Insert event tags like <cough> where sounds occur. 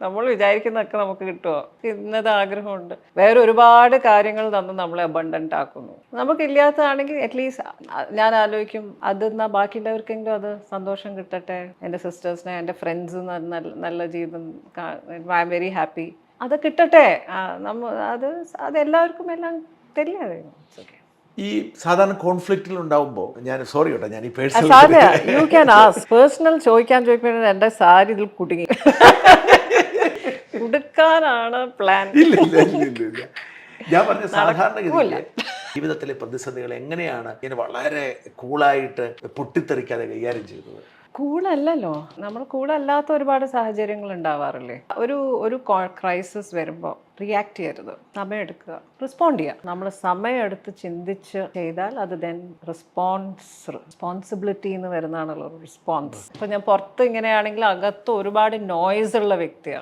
നമ്മൾ വിചാരിക്കുന്നതൊക്കെ നമുക്ക് കിട്ടുമോ ഇന്നത് ആഗ്രഹമുണ്ട്. വേറെ ഒരുപാട് കാര്യങ്ങൾ തന്ന് നമ്മളെ അബണ്ടന്റ് ആക്കുന്നു. നമുക്കില്ലാത്തതാണെങ്കിൽ അറ്റ്ലീസ്റ്റ് ഞാൻ ആലോചിക്കും അത് എന്നാൽ ബാക്കിയുള്ളവർക്കെങ്കിലും അത് സന്തോഷം കിട്ടട്ടെ? എന്റെ സിസ്റ്റേഴ്സിനെ എന്റെ ഫ്രണ്ട്സ് നല്ല ജീവിതം ഐ എം വെരി ഹാപ്പി അത് കിട്ടട്ടെ. നമ്മ അത് അത് എല്ലാവർക്കും എല്ലാം തരില്ല ഈ സാധാരണ കോൺഫ്ലിക്റ്റിൽ ഉണ്ടാവുമ്പോൾ ഞാൻ സോറി കേട്ടോ ഞാൻ ഈ personal you can ask personal ചോദിക്കാൻ ചോദിക്കുമ്പോൾ എന്റെ സാരി ഇതിൽ കുടുങ്ങി. <laughs> കുടുക്കാനാണ് പ്ലാൻ ഇല്ല ഇല്ല ഇല്ല ഞാൻ പറഞ്ഞ സാധാരണഗതിയിൽ ജീവിതത്തിലെ പ്രതിസന്ധികൾ എങ്ങനെയാണ് ഇങ്ങനെ വളരെ കൂളായിട്ട് പൊട്ടിത്തെറിക്കാതെ കൈകാര്യം ചെയ്തത് കൂളല്ലല്ലോ നമ്മൾ കൂളല്ലാത്ത ഒരുപാട് സാഹചര്യങ്ങൾ ഉണ്ടാവാറില്ലേ? ഒരു ഒരു ക്രൈസിസ് വരുമ്പോൾ റിയാക്ട് ചെയ്യരുത്. സമയമെടുക്കുക റെസ്പോണ്ട് ചെയ്യുക. നമ്മൾ സമയമെടുത്ത് ചിന്തിച്ച് ചെയ്താൽ അത് ദെൻ റെസ്പോൺസ് റെസ്പോൺസിബിലിറ്റി എന്ന് വരുന്നതാണല്ലോ റെസ്പോൺസ് ഇപ്പം ഞാൻ പുറത്ത് ഇങ്ങനെയാണെങ്കിൽ അകത്ത് ഒരുപാട് നോയ്സ് ഉള്ള വ്യക്തിയാണ്.